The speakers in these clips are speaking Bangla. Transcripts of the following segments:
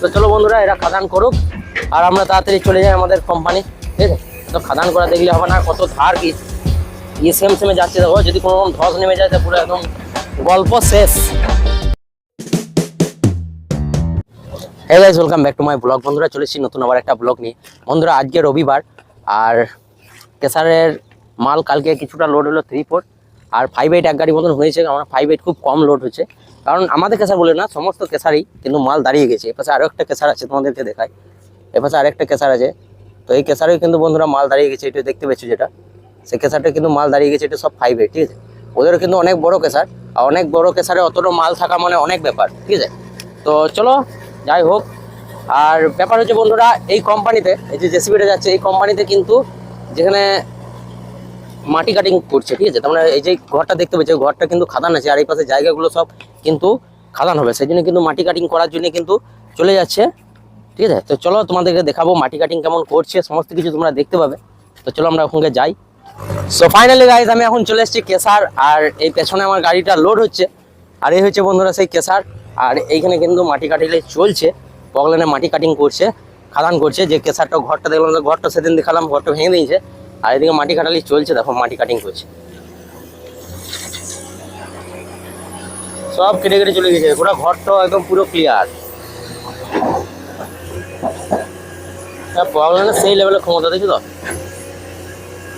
তো চলো বন্ধুরা, এরা খাদান করুক, আর আমরা তাড়াতাড়ি চলে যাই আমাদের কোম্পানি ঠিক আছে? তো খাদান করা দেখলে হবে না, কত ধার কি? ইয়ে সেম সেমে যাচ্ছে, দেখো, যদি কোনো রকম ধস নেমে যায়, তো পুরো একদম গল্প শেষ। Hey guys welcome back to my blog বন্ধুরা চলেছি নতুন আবার একটা ব্লগ নিয়ে। বন্ধুরা, আজকে রবিবার, আর কেসারের মাল কালকে কিছুটা লোড হলো থ্রি ফোর আর ফাইভ এইট এক গাড়ি মতন হয়েছে। আমার ফাইভ এইট খুব কম লোড হচ্ছে কারণ আমাদের কেসার বলে না, সমস্ত কেসারই কিন্তু মাল দাঁড়িয়ে গেছে। এপাশে আরও একটা কেসার আছে তোমাদেরকে দেখায় এপাশে আরেকটা কেসার আছে। তো এই কেসারেও কিন্তু বন্ধুরা মাল দাঁড়িয়ে গেছে, এটা দেখতে পেয়েছ যেটা? সেই কেসারটা কিন্তু মাল দাঁড়িয়ে গেছে, এটা সব ফাইভে ঠিক আছে? ওদেরও কিন্তু অনেক বড় কেসার, আর অনেক বড় কেসারে অতটা মাল থাকা মানে অনেক ব্যাপার, ঠিক আছে? তো চলো, যাই হোক। আর ব্যাপার হচ্ছে বন্ধুরা, এই কোম্পানিতে এই যে জেসিবিটা যাচ্ছে, এই কোম্পানিতে কিন্তু যেখানে মাটি কাটিং করছে, ঠিক আছে? তার মানে এই যে ঘরটা দেখতে পাচ্ছি ঘরটা কিন্তু খাদান আছে, আর এই পাশে জায়গাগুলো সব কিন্তু খাদান হবে। সেই জন্য কিন্তু মাটি কাটিং করার জন্য কিন্তু চলে যাচ্ছে, ঠিক আছে? তো চলো তোমাদেরকে দেখাবো মাটি কাটিং কেমন করছে, সমস্ত কিছু তোমরা দেখতে পাবে। তো চলো আমরা ওখানে যাই। সো ফাইনালি গাইজ আমি এখন চলে এসেছি কেসার, আর এই পেছনে আমার গাড়িটা লোড হচ্ছে। আর এই হচ্ছে বন্ধুরা সেই কেসার, আর এইখানে কিন্তু মাটি কাটিলে চলছে। পগলানে মাটি কাটিং করছে, খাদান করছে, যে কেসারটা ঘরটা দেখলাম, ঘরটা সেদিন দেখালাম, ঘরটা ভেঙে দিয়েছে। আর এদিকে মাটি কাটালি চলছে, দেখো মাটি কাটিং করছে। সব কেটে কেটে চলে গেছে গোটা ঘরটা একদম পুরো ক্লিয়ার পগলানে সেই লেভেলের ক্ষমতা দেখি তো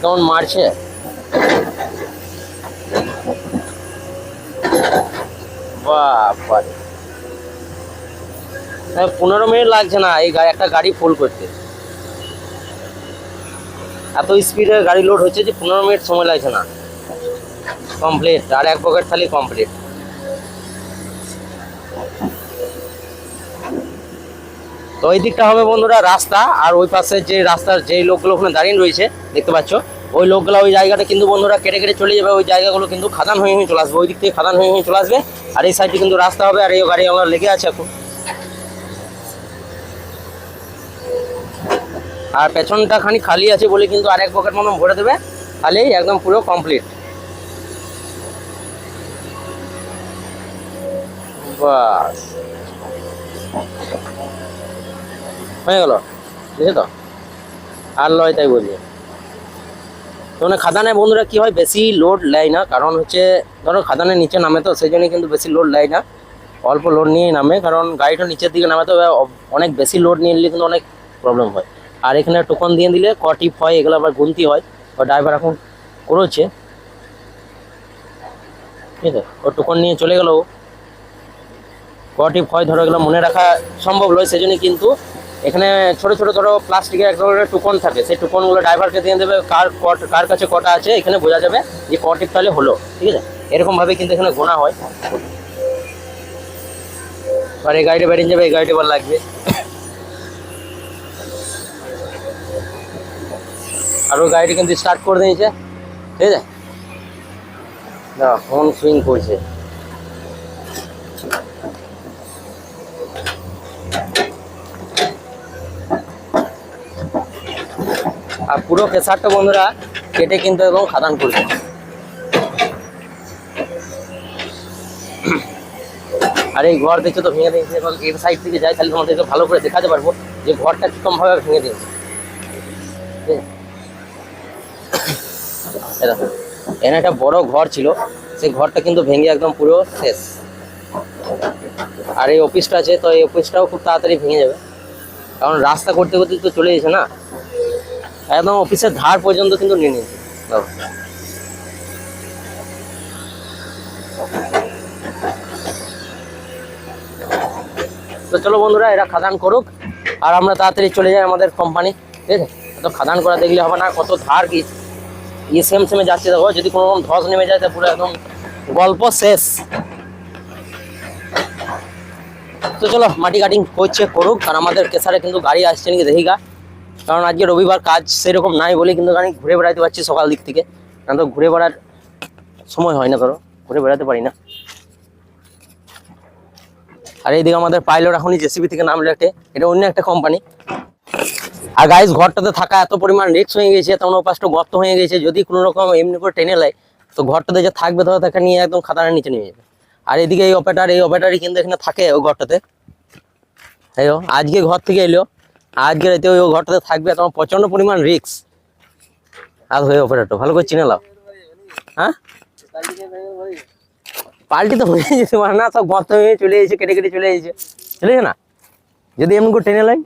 কেমন মারছে। পনেরো মিনিট লাগছে না, এই একটা গাড়ি ফুল করতে। এত স্পিডে গাড়ি লোড হচ্ছে যে পনেরো মিনিট সময় লাগছে না। কমপ্লিট আর এক পকেট খালি কমপ্লিট তো ওই দিকটা হবে বন্ধুরা রাস্তা, আর ওই পাশে যে রাস্তার যেই লোকগুলো ওখানে দাঁড়িয়ে রয়েছে, দেখতে পাচ্ছ, ওই লোকগুলো ওই জায়গাটা কিন্তু বন্ধুরা কেটে কেটে চলে যাবে, ওই জায়গাগুলো কিন্তু খাদান হয়ে হয়ে চলে আসবে, ওই দিক থেকে খাদান হয়ে হয়ে চলে আসবে, আর এই সাইডে কিন্তু রাস্তা হবে, আর এই গাড়ি আমার লেগে আছে এখন। আর পেছনটা খানি খালি আছে বলে কিন্তু আর এক পকেট মতো ভরে দেবে। খালি একদম পুরো কমপ্লিট হয়ে গেল। বুঝলে তো আর লয় তাই বলছি মানে খাদানে বন্ধুরা কি হয়, বেশি লোড নেয় না। কারণ হচ্ছে, ধরো খাদানের নিচে নামে তো, সেই জন্য কিন্তু বেশি লোড নেয় না। অল্প লোড নিয়েই নামে। কারণ গাড়িটা নিচের দিকে নামে তো অনেক বেশি লোড নিয়ে নিলে কিন্তু অনেক প্রবলেম হয়। আর এখানে টোকন দিয়ে দিলে ক টিপ হয়, এগুলো আবার গুনতি হয় ড্রাইভার এখন করেছে। ঠিক আছে, ও টোকন নিয়ে চলে গেল ক টিপ হয়, ধরো এগুলো মনে রাখা সম্ভব নয় সেজন্য কিন্তু এখানে ছোট ছোট ধরো প্লাস্টিকের এক ধরনের টোকন থাকে, সেই টুকনগুলো ড্রাইভারকে দিয়ে দেবে, কার কার কাছে কটা আছে, এখানে বোঝা যাবে যে ক টিপ তাহলে হলো, ঠিক আছে? এরকমভাবে কিন্তু এখানে গোনা হয়। আর এই গাড়িটা বেরিয়ে যাবে, এই গাড়িটা এবার লাগবে। আর ওই গাড়িটা কিন্তু স্টার্ট করে দিয়েছে। ঠিক আছে? না ফোন সুইং করছে। আর পুরো কেসারটা বন্ধুরা কেটে কিন্তু এবং খাদান করছে আর এই ঘর দেখছ তো ভেঙে দিয়েছে। এবং এর সাইড থেকে যাই, তাহলে তোমাদেরকে ভালো করে দেখাতে পারব যে ঘরটা কীরকম ভাবে ভেঙে দিয়েছে। ঠিক আছে? এখানে একটা বড় ঘর ছিল। সেই ঘরটা কিন্তু ভেঙে একদম পুরো শেষ। আর এই অফিসটা আছে, তো এই অফিসটাও খুব তাড়াতাড়ি ভেঙে যাবে। কারণ রাস্তা করতে করতে তো চলে গেছে না। একদম অফিসের ধার পর্যন্ত কিন্তু নিয়ে নিয়েছে। তো চলো বন্ধুরা, এরা খাদান করুক, আর আমরা তাড়াতাড়ি চলে যাই আমাদের কোম্পানি ঠিক আছে? তো খাদান করা দেখলে হবে না, কত ধার কি। ইয়ে সেম সেমে যাচ্ছে, দেখো, যদি কোনো রকম ধস নেমে যায়, তো পুরো একদম গল্প শেষ। তো চলো, মাটি কাটিং করছে করুক আর আমাদের কেসারে কিন্তু গাড়ি আসছে নাকি দেখি গা। কারণ আজকে রবিবার কাজ সেরকম নাই বলে কিন্তু আমি ঘুরে বেড়াতে পারছি সকাল দিক থেকে। না তো ঘুরে বেড়ার সময় হয় না, ধরো, ঘুরে বেড়াতে পারি না। আর এইদিকে আমাদের পাইলট এখনই জেসিবি থেকে নামলো একটা, এটা অন্য একটা কোম্পানি আর গাইস ঘরটাতে থাকা এত পরিমাণ রিক্স হয়ে গেছে তেমন ওপাশটা গর্ত হয়ে গেছে যদি কোনো রকম এমনি করে টেনে নেয় তো ঘরটাতে যে থাকবে ধরো তাকে নিয়ে একদম খাতারের নিচে নিয়ে যাবে। আর এদিকে এই অপারেটার এই অপারেটারই কিন্তু এখানে থাকে ওই ঘরটাতে। এই ও, আজকে ঘর থেকে এলো আজকে রাতে ওই ও ঘরটাতে থাকবে তোমার প্রচণ্ড পরিমাণ রিক্স আর হয়ে অপারেটর ভালো করে চিনে লাও হ্যাঁ? পাল্টি তো হয়ে যেতে পারে না সব গর্ত হয়ে চলে এসেছে কেটে কেটে চলে এসেছে। চলে না? যদি এমন করে টেনে লাই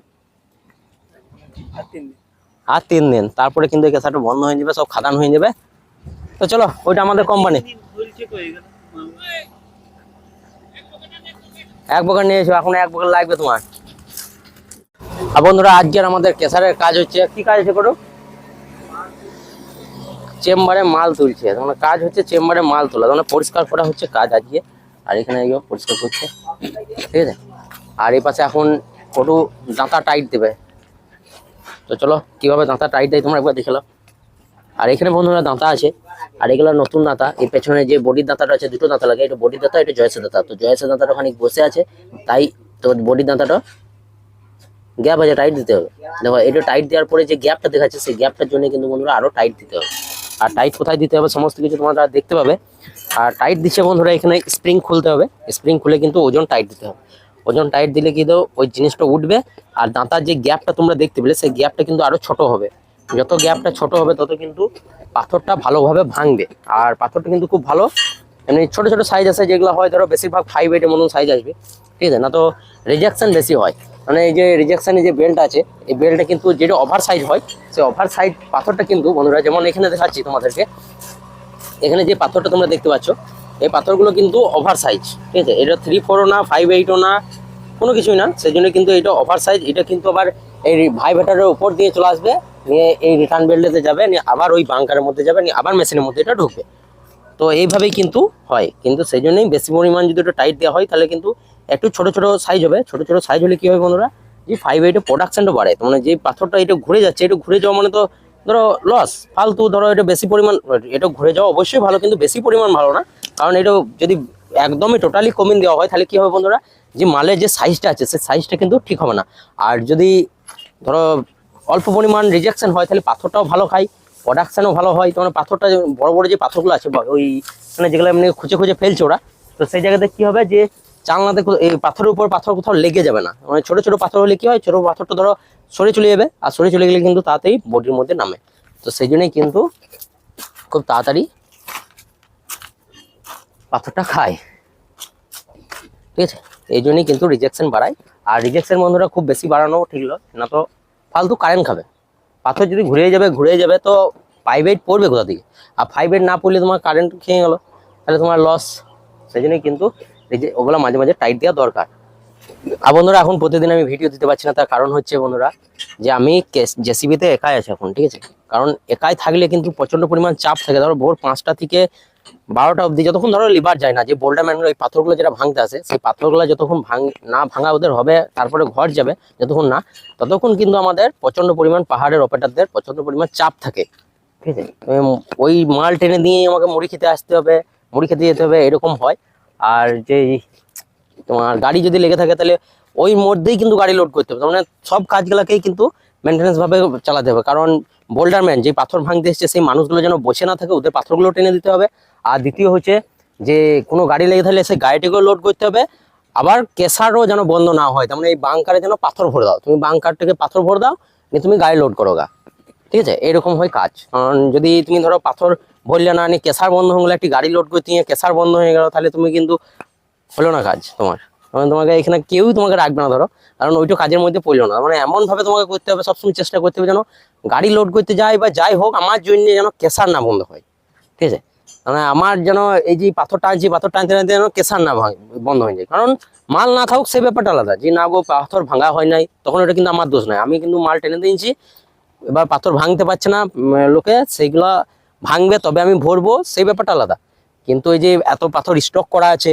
আর তিন দিন। তারপরে কিন্তু এই বন্ধ হয়ে যাবে সব খাদান হয়ে যাবে। তো চলো ওইটা আমাদের কোম্পানি এক বকার নিয়ে এসো এখন এক বকার লাগবে তোমার। আর বন্ধুরা আজকের আমাদের কেসারের কাজ হচ্ছে কি কাজ হচ্ছে করো? চেম্বারে মাল তুলছে। মানে কাজ হচ্ছে চেম্বারে মাল তোলা। মানে পরিষ্কার করা হচ্ছে কাজ আজকে। আর এখানে পরিষ্কার করছে। ঠিক আছে? আর এই পাশে এখন কটু দাঁতা টাইট দেবে। তো চলো, কীভাবে দাঁতা টাইট দেয় তোমরা একবার দেখে আর এখানে বন্ধুরা দাঁতা আছে, আর এগুলো নতুন দাঁতা। এই পেছনে যে বডির দাঁতাটা আছে, দুটো দাঁতা লাগে। এটা বডির দাঁতা, এটা জয়েসের দাঁতা। তো জয়েসের দাঁতাটা ওখানে বসে আছে, তাই তো বডির দাঁতাটা গ্যাপ আছে টাইট দিতে হবে। দেখো, এটা টাইট দেওয়ার পরে যে গ্যাপটা দেখাচ্ছে, সেই গ্যাপটার জন্য কিন্তু বন্ধুরা আরও টাইট দিতে হবে। আর টাইট কোথায় দিতে হবে, সমস্ত কিছু তোমরা দেখতে পাবে। আর টাইট দিচ্ছে বন্ধুরা, এখানে স্প্রিং খুলতে হবে। স্প্রিং খুলে কিন্তু ওজন টাইট দিতে হবে। ওজন টাইট দিলে কিন্তু ওই জিনিসটা উঠবে আর দাঁতার যে গ্যাপটা তোমরা দেখতে পেলে, সেই গ্যাপটা কিন্তু আরও ছোট হবে। যত গ্যাপটা ছোট হবে, তত কিন্তু পাথরটা ভালোভাবে ভাঙবে। আর পাথরটা কিন্তু খুব ভালো। এমনি ছোট ছোট সাইজ আছে, যেগুলো হয়, ধরো বেশিরভাগ ফাইভ এইটের মতন সাইজ আসবে। ঠিক আছে? না তো রিজেকশন বেশি হয়। মানে এই যে রিজেকশনের যে বেল্ট আছে, এই বেল্টটা কিন্তু যেটা ওভার সাইজ হয়, সেই ওভার সাইজ পাথরটা কিন্তু বন্ধুরা, যেমন এখানে দেখাচ্ছি তোমাদেরকে। এখানে যে পাথরটা তোমরা দেখতে পাচ্ছ এই পাথরগুলো কিন্তু ওভার সাইজ ঠিক আছে? এটা থ্রি ফোরও না ফাইভ এইটও না, কোনো কিছুই না। সেই জন্য কিন্তু এটা ওভার সাইজ এটা কিন্তু আবার এই ভাইভেটারের উপর দিয়ে চলে আসবে, নিয়ে এই রিটার্ন বেল্টেতে যাবে, নিয়ে আবার ওই বাংকারের মধ্যে যাবে, নিয়ে আবার মেশিনের মধ্যে এটা ঢুকবে। তো এইভাবেই কিন্তু হয়। কিন্তু সেই জন্যই বেশি পরিমাণ যদি ওটা টাইট দেওয়া হয়, তাহলে কিন্তু একটু ছোট ছোট সাইজ হবে। ছোট ছোট সাইজ হলে কী হবে বন্ধুরা? যে ফাইভ এইটের প্রোডাকশনটা বাড়ে মানে যে পাথরটা এটা ঘুরে যাচ্ছে, এটা ঘুরে যাওয়া মানে তো ধরো লস ফালতু, ধরো এটা বেশি পরিমাণ, এটা ঘুরে যাওয়া অবশ্যই ভালো, কিন্তু বেশি পরিমাণ ভালো না। কারণ এটা যদি একদমই টোটালি কমিয়ে দেওয়া হয়, তাহলে কী হবে বন্ধুরা? যে মালের যে সাইজটা আছে, সেই সাইজটা কিন্তু ঠিক হবে না। আর যদি ধরো অল্প পরিমাণ রিজেকশন হয়, তাহলে পাথরটাও ভালো খায় প্রোডাকশানও ভালো হয়। তোমার পাথরটা বড় বড় যে পাথরগুলো আছে ওই মানে যেগুলো এমনি খুঁজে খুঁজে ফেলছে ওরা, তো সেই জায়গাতে কী হবে যে চালনাতে এই পাথরের উপর পাথর কোথাও লেগে যাবে না। মানে ছোটো ছোটো পাথর হলে কী হয়, ছোটো পাথরটা ধরো সরে চলে যাবে, আর সরে চলে গেলে কিন্তু তাড়াতাড়ি বডির মধ্যে নামে। তো সেই জন্যই কিন্তু খুব তাড়াতাড়ি পাথরটা খায়। ঠিক আছে? এই জন্যই কিন্তু রিজেকশন বাড়ায়। আর রিজেকশন বন্ধুরা খুব বেশি বাড়ানো ঠিক নয়। না তো ফালতু কারেন্ট খাবে। পাথর যদি ঘুরে যাবে ঘুরে যাবে তো ফাইভ এইট পড়বে কোথা থেকে? আর ফাইভ এইট না পড়লে তোমার কারেন্ট খেয়ে গেলো। তাহলে তোমার লস সেই জন্যই কিন্তু ওগুলো মাঝে মাঝে টাইট দেওয়া দরকার। আর বন্ধুরা, এখন প্রতিদিন আমি ভিডিও দিতে পারছি না। তার কারণ হচ্ছে বন্ধুরা, যে আমি জেসিবিতে একাই আছি এখন, ঠিক আছে? কারণ একাই থাকলে কিন্তু প্রচণ্ড পরিমাণ চাপ থাকে। ধরো ভোর পাঁচটা থেকে বারোটা অবধি, যতক্ষণ ধরো লিভার যায় না, যে বোল্ডার ম্যানগুলো এই পাথরগুলো যেটা ভাঙতে আসে, সেই পাথরগুলো যতক্ষণ ভাঙ, না ভাঙা ওদের হবে, তারপরে ঘর যাবে, যতক্ষণ না, ততক্ষণ কিন্তু আমাদের প্রচণ্ড পরিমাণ পাহাড়ের অপারেটারদের প্রচণ্ড পরিমাণ চাপ থাকে। ঠিক আছে? ওই মাল টেনে দিয়ে আমাকে মুড়ি খেতে আসতে হবে, মুড়ি খেতে যেতে হবে, এরকম হয়। আর যে তোমার গাড়ি যদি লেগে থাকে, তাহলে ওই মধ্যেই কিন্তু গাড়ি লোড করতে হবে। মানে সব কাজগুলোকেই কিন্তু মেনটেন্যান্স ভাবে চালাতে হবে। কারণ বোল্ডার ম্যান যে পাথর ভাঙতে এসছে, সেই মানুষগুলো যেন বসে না থাকে, ওদের পাথরগুলো টেনে দিতে হবে। আর দ্বিতীয় হচ্ছে যে কোনো গাড়ি লেগে থাকলে সেই গাড়িটিকেও লোড করতে হবে। আবার কেসারও যেন বন্ধ না হয় তার মানে এই বাংকারে যেন পাথর ভরে দাও। তুমি বাংকার থেকে পাথর ভরে দাও, নিয়ে তুমি গাড়ি লোড করো গা। ঠিক আছে? এরকম হয় কাজ। কারণ যদি তুমি ধরো পাথর ভরলে না, নিয়ে কেসার বন্ধ হয়ে গেলে, একটি গাড়ি লোড করতে গিয়ে কেসার বন্ধ হয়ে গেলো, তাহলে তুমি কিন্তু হলো না কাজ তোমার। মানে তোমাকে এখানে কেউই তোমাকে রাখবে না ধরো। কারণ ওইটা কাজের মধ্যে পড়ল না। মানে এমনভাবে তোমাকে করতে হবে, সবসময় চেষ্টা করতে হবে যেন গাড়ি লোড করতে যায় বা যাই হোক, আমার জন্য যেন কেসার না বন্ধ হয়। ঠিক আছে? মানে আমার যেন এই যে পাথর টানছি, পাথর টানতে টানতে যেন কেসার না বন্ধ হয়ে যায়। কারণ মাল না থাকুক, সেই ব্যাপারটা আলাদা। যে না গো, পাথর ভাঙা হয় নাই, তখন এটা কিন্তু আমার দোষ নয় আমি কিন্তু মাল টেনে দিয়েছি, এবার পাথর ভাঙতে পারছে না লোকে, সেইগুলা ভাঙবে, তবে আমি ভরবো, সেই ব্যাপারটা আলাদা। কিন্তু এই যে এত পাথর স্টক করা আছে,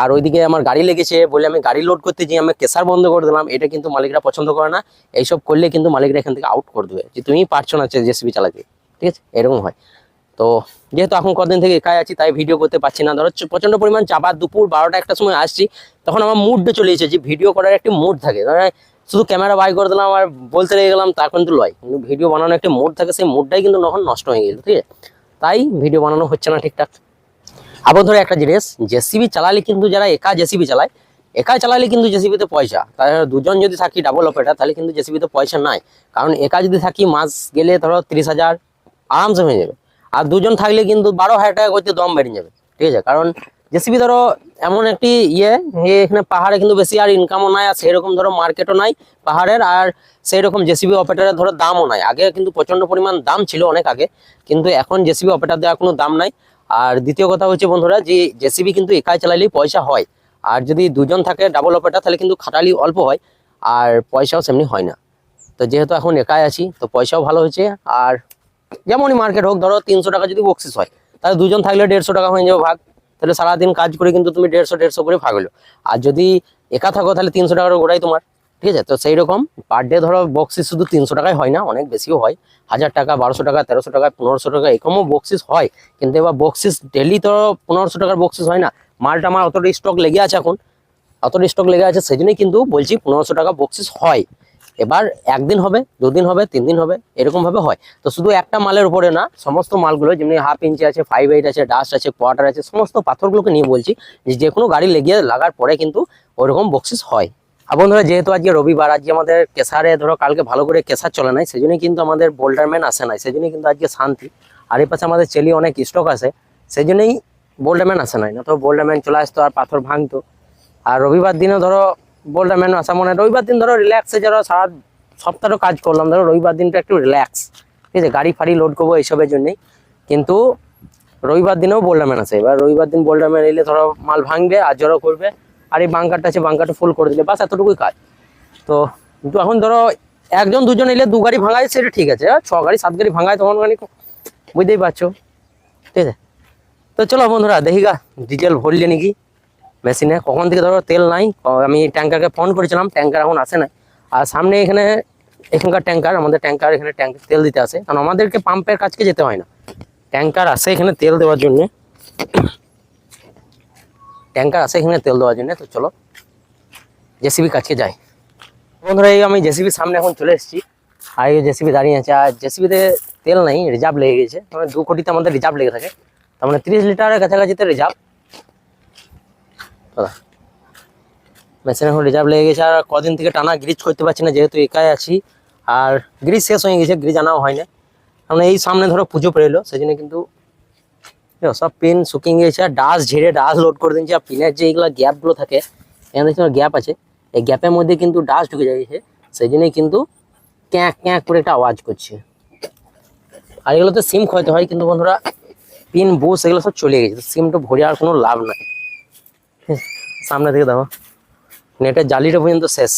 আর ওইদিকে আমার গাড়ি লেগেছে, বলে আমি গাড়ি লোড করতে যাই আমি কেসার বন্ধ করে দিলাম, এটা কিন্তু মালিকরা পছন্দ করে না। এইসব করলে কিন্তু মালিকরা এখান থেকে আউট করে দেবে। যে তুমি পারছ না জেসিবি চালাতে। ঠিক আছে? এরকম হয়। তো যেহেতু এখন কদিন থেকে একাই আছি, তাই ভিডিও করতে পারছি না। ধরো প্রচণ্ড পরিমাণ চাপা, দুপুর বারোটা একটা সময় আসছি, তখন আমার মুডটা চলে এসেছে ভিডিও করার একটি মুড থাকে। ধরো শুধু ক্যামেরা বাই করে দিলাম আর বলতে লেগে গেলাম তা কিন্তু লয়। কিন্তু ভিডিও বানানোর একটা মুড থাকে, সেই মুডটাই কিন্তু তখন নষ্ট হয়ে গেল ঠিক আছে? তাই ভিডিও বানানো হচ্ছে না ঠিকঠাক। আবার ধরো একটা জিনিস জেসিবি চালালে কিন্তু যারা একা জেসিবি চালায়, একা চালালে কিন্তু জেসিবিতে পয়সা। তাহলে দুজন যদি থাকি ডাবল অপারেটার তাহলে কিন্তু জেসিবিতে পয়সা নাই। কারণ একা যদি থাকি, মাস গেলে ধরো তিরিশ হাজার, আরামসে হয়ে যাবে। আর দুজন থাকলে কিন্তু বারো হাজার টাকা করতে দম বেড়ে যাবে। ঠিক আছে? কারণ জেসিবি ধরো এমন একটি ইয়ে যে এখানে পাহাড়ে কিন্তু বেশি আর ইনকামও নাই আর সেরকম ধরো মার্কেটও নাই পাহাড়ের, আর সেই রকম জেসিবি অপারেটারের ধরো দামও নাই। আগে কিন্তু প্রচণ্ড পরিমাণ দাম ছিল অনেক আগে, কিন্তু এখন জেসিবি অপারেটার দেওয়ার কোনো দাম নাই। আর দ্বিতীয় কথা হচ্ছে বন্ধুরা, যে জেসিবি কিন্তু একাই চালালেই পয়সা হয়। আর যদি দুজন থাকে ডাবল অপারেটার তাহলে কিন্তু খাটালি অল্প হয়, আর পয়সাও সেমনি হয় না। তো যেহেতু এখন একাই আছি, তো পয়সাও ভালো হয়েছে, আর যেমনই মার্কেট হোক, ধরো তিনশো টাকা যদি বক্সিস হয়, তাহলে দুজন থাকলে দেড়শো টাকা হয়ে যাবে ভাগ। তাহলে সারাদিন কাজ করে কিন্তু তুমি দেড়শো দেড়শো করে ভাগ হলো। আর যদি একা থাকো, তাহলে তিনশো টাকার গোড়াই তোমার। ঠিক আছে? তো সেই রকম পার ডে ধরো বক্সিস শুধু তিনশো টাকায় হয় না, অনেক বেশিও হয়। হাজার টাকা, বারোশো টাকা, তেরোশো টাকা, পনেরোশো টাকা এরকমও বক্সিস হয়। কিন্তু এবার বক্সিস ডেলি তো পনেরোশো টাকার বক্সিস হয় না। মালটা আমার অতটা স্টক লেগে আছে এখন। অতটা স্টক লেগে আছে সেই জন্যই কিন্তু বলছি পনেরোশো টাকা বক্সিস হয়। এবার একদিন হবে, দুদিন হবে তিন দিন হবে এরকম ভাবে হয়। তো শুধু একটা মালের উপরে না, সমস্ত মালগুলো যেমনি হাফ ইঞ্চি আছে ফাইভ এইট আছে ডাস্ট আছে কোয়ার্টার আছে, সমস্ত পাথরগুলোকে নিয়ে বলছি যে যে কোনো গাড়ি লেগে লাগার পরে কিন্তু ওরকম বক্সিস হয়। আর বন্ধুরা, যেহেতু আজকে রবিবার, আজকে আমাদের কেসারে ধরো কালকে ভালো করে কেসার চলে নাই সেই জন্যই কিন্তু আমাদের বোল্ডারম্যান আসে নাই সেই জন্যই কিন্তু আজকে শান্তি। আর এই পাশে আমাদের চেলি অনেক স্টক আছে সেই জন্যই বোল্ডারম্যান আসে নাই। না তো বোল্ডারম্যান চলে আসতো আর পাথর ভাঙতো। আর রবিবার দিনে ধরো বোল্ডারম্যান আসা মানে রবিবার দিন ধরো রিল্যাক্সে ধরো সারা সপ্তাহ কাজ করলাম। ধরো রবিবার দিনটা একটু রিল্যাক্স ঠিক আছে, গাড়ি ফাড়ি লোড করব এইসবের জন্যই। কিন্তু রবিবার দিনেও বোল্ডারম্যান আসে এবার রবিবার দিন বোল্ডারম্যান এলে ধরো মাল ভাঙবে, আর জড়ো করবে। আর এই বাঙ্কারটা আছে বাঙ্কারটা ফুল করে দিলে। বাস এতটুকুই কাজ। তো কিন্তু এখন ধরো একজন, দুজন এলে দু গাড়ি ভাঙায়, সেটা ঠিক আছে। ছ গাড়ি, সাত গাড়ি ভাঙায়, তখন গাড়ি বুঝতেই পারছ। ঠিক আছে। তো চলো বন্ধুরা, দেখি গা ডিজেল ভরলে নাকি। মেশিনে। কখন থেকে ধরো তেল নাই আমি ট্যাঙ্কারকে ফোন করেছিলাম, ট্যাঙ্কার এখন আসে নাই আর সামনে এখানে, এখানকার ট্যাঙ্কার, আমাদের ট্যাঙ্কার এখানে ট্যাঙ্ক, তেল দিতে আসে। কারণ আমাদেরকে পাম্পের কাছকে যেতে হয় না। ট্যাঙ্কার আসে এখানে তেল দেওয়ার জন্য। ট্যাঙ্কার আসে এখানে তেল দেওয়ার জন্য, তো চলো জেসিবি কাছে যাই। বন্ধুরা, এই আমি জেসিবির সামনে এখন চলে এসেছি। আর এই জেসিবি দাঁড়িয়ে আছে, আর জেসিবিতে তেল নেই, রিজার্ভ লেগে গেছে। মানে দু কোটিতে আমাদের রিজার্ভ লেগে থাকে। তার মানে তিরিশ লিটারের কাছাকাছিতে রিজার্ভ। দাদা। মেশিন এখন রিজার্ভ লেগে গেছে আর কদিন থেকে টানা গ্রিজ করতে পারছি না, যেহেতু একাই আছি। আর গ্রিজ শেষ হয়ে গেছে গ্রিজ আনাও হয় না কারণ এই সামনে ধরো পুজো পড়ে এলো, সেই জন্য কিন্তু সব পিন শুকিয়ে গেছে, আর ডাস ঝেড়ে ডাস লোড করে দিচ্ছে আর পিনের যে এগুলো গ্যাপগুলো থাকে, এখানে গ্যাপ আছে। এই গ্যাপের মধ্যে কিন্তু ডাস ঢুকে যাচ্ছে, সেই জন্যই কিন্তু ক্যাঁক ক্যাঁক করে একটা আওয়াজ করছে। আর এগুলো তো সিম খোয়াতে হয়, কিন্তু বন্ধুরা পিন বুস এগুলো সব চলে গেছে। সিমটা ভরে আর কোনো লাভ নাই। সামনে থেকে দেখো। নেটের জালিটা পর্যন্ত শেষ।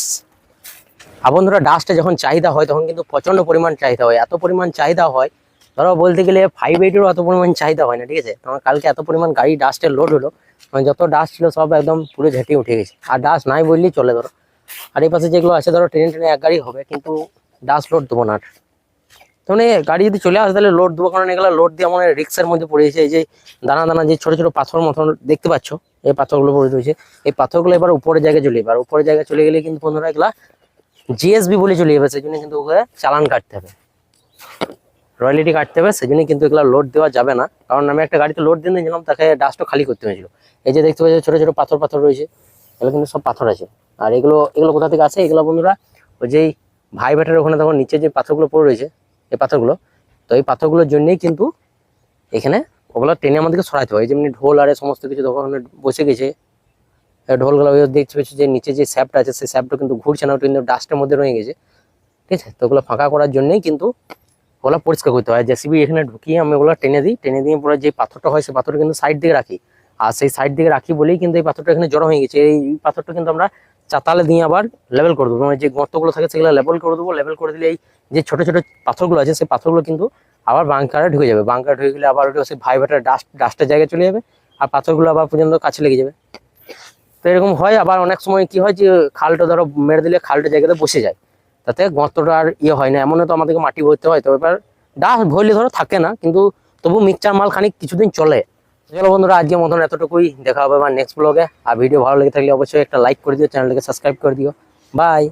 বন্ধুরা ডাস্টে যখন চাহিদা হয়, তখন কিন্তু প্রচণ্ড পরিমাণ চাহিদা হয়। এত পরিমাণ চাহিদা হয়, ধরো বলতে গেলে ফাইভ এইটেরও এত পরিমাণ চাহিদা হয় না, ঠিক আছে? কারণ কালকে এত পরিমাণ গাড়ি ডাস্টের লোড হলো মানে যত ডাস্ট ছিল সব একদম পুরো ঝেঁটে উঠে গেছে। আর ডাস্ট নাই বললেই চলে, ধরো। আর এই পাশে যেগুলো আছে, ধরো ট্রেনে ট্রেনে এক গাড়ি হবে, কিন্তু ডাস্ট লোড দেবো না মানে গাড়ি যদি চলে আসে, তাহলে লোড দেবো, কারণ এগুলো লোড দিয়ে আমার রিক্সার মধ্যে পড়েছে এই যে দানা দানা, যে ছোট ছোট পাথর মতন দেখতে পাচ্ছ এই পাথরগুলো পড়ে রয়েছে। এই পাথরগুলো এবার উপরের জায়গায় চলে যাবে আর উপরের জায়গায় চলে গেলে কিন্তু বন্ধুরা এগুলা জিএসবি বলে চলে যাবে সেই জন্য কিন্তু ওকে চালান কাটতে হবে। রয়্যালিটি কাটতে হবে সেই জন্য কিন্তু এগুলো লোড দেওয়া যাবে না। কারণ আমি একটা গাড়িতে লোড দিয়ে দিয়েছিলাম তাকে ডাস্টও খালি করতে হয়েছিল। এই যে দেখতে পাচ্ছি, ছোট ছোট পাথর পাথর রয়েছে। এগুলো কিন্তু সব পাথর আছে। আর এগুলো এগুলো কোথা থেকে আসে? এগুলো বন্ধুরা, ওই যেই ভাই ব্যাটার ওখানে তখন নিচে যে পাথরগুলো পড়ে রয়েছে, এই পাথরগুলো, তো এই পাথরগুলোর জন্যেই কিন্তু এখানে ওগুলো টেনে আমাদেরকে সরাইতে হয় যেমনি ঢোল আরে সমস্ত কিছু ওখানে বসে গেছে। ঢোলগুলো ওই দেখতে পাচ্ছি যে নিচে যে স্যাপটা আছে, সেই স্যাপটা কিন্তু ঘুরছে না, ওটা কিন্তু ডাস্টের মধ্যে রয়ে গেছে। ঠিক আছে? তো ওগুলো ফাঁকা করার জন্যই কিন্তু ওগুলো পরিষ্কার করতে হয়। জেসিবি এখানে ঢুকিয়ে আমি ওগুলো টেনে দিই। টেনে দিয়ে পুরো যে পাথরটা হয়, সেই পাথরটা কিন্তু সাইড দিকে রাখি। আর সেই সাইড দিকে রাখি বলেই কিন্তু এই পাথরটা এখানে জড়ো হয়ে গেছে। এই পাথরটা কিন্তু আমরা চাতালে দিয়ে আবার লেভেল করে দেবো। মানে যে গর্তগুলো থাকে, সেগুলো লেভেল করে দেবো। লেভেল করে দিলে এই যে ছোটো ছোটো পাথরগুলো আছে, সেই পাথরগুলো কিন্তু আবার বাংকারে ঢুকে যাবে। বাংকারে ঢুকে গেলে আবার ওটা সেই ভাই ভাটার ডাস্ট ডাস্টের জায়গায় চলে যাবে আর পাথরগুলো আবার পর্যন্ত কাছে লেগে যাবে। তো এরকম হয়, আবার অনেক সময় কি হয় যে খালটা ধরো মেরে দিলে খালটা জায়গাতে বসে যায়। তাতে গর্তটা আর ইয়ে হয় না, এমনও তো আমাদেরকে মাটি ভরতে হয়। তো এবার ডাস্ট ভরলে ধরো থাকে না, কিন্তু তবু মিক্সচার মাল খানিক কিছুদিন চলে। চলো বন্ধুরা আজকে মতন এতটুকুই। দেখা হবে আমার নেক্সট ব্লগে আর ভিডিও ভালো লেগে থাকলে অবশ্যই একটা লাইক করে দিও চ্যানেলটাকে সাবস্ক্রাইব করে দিও। বাই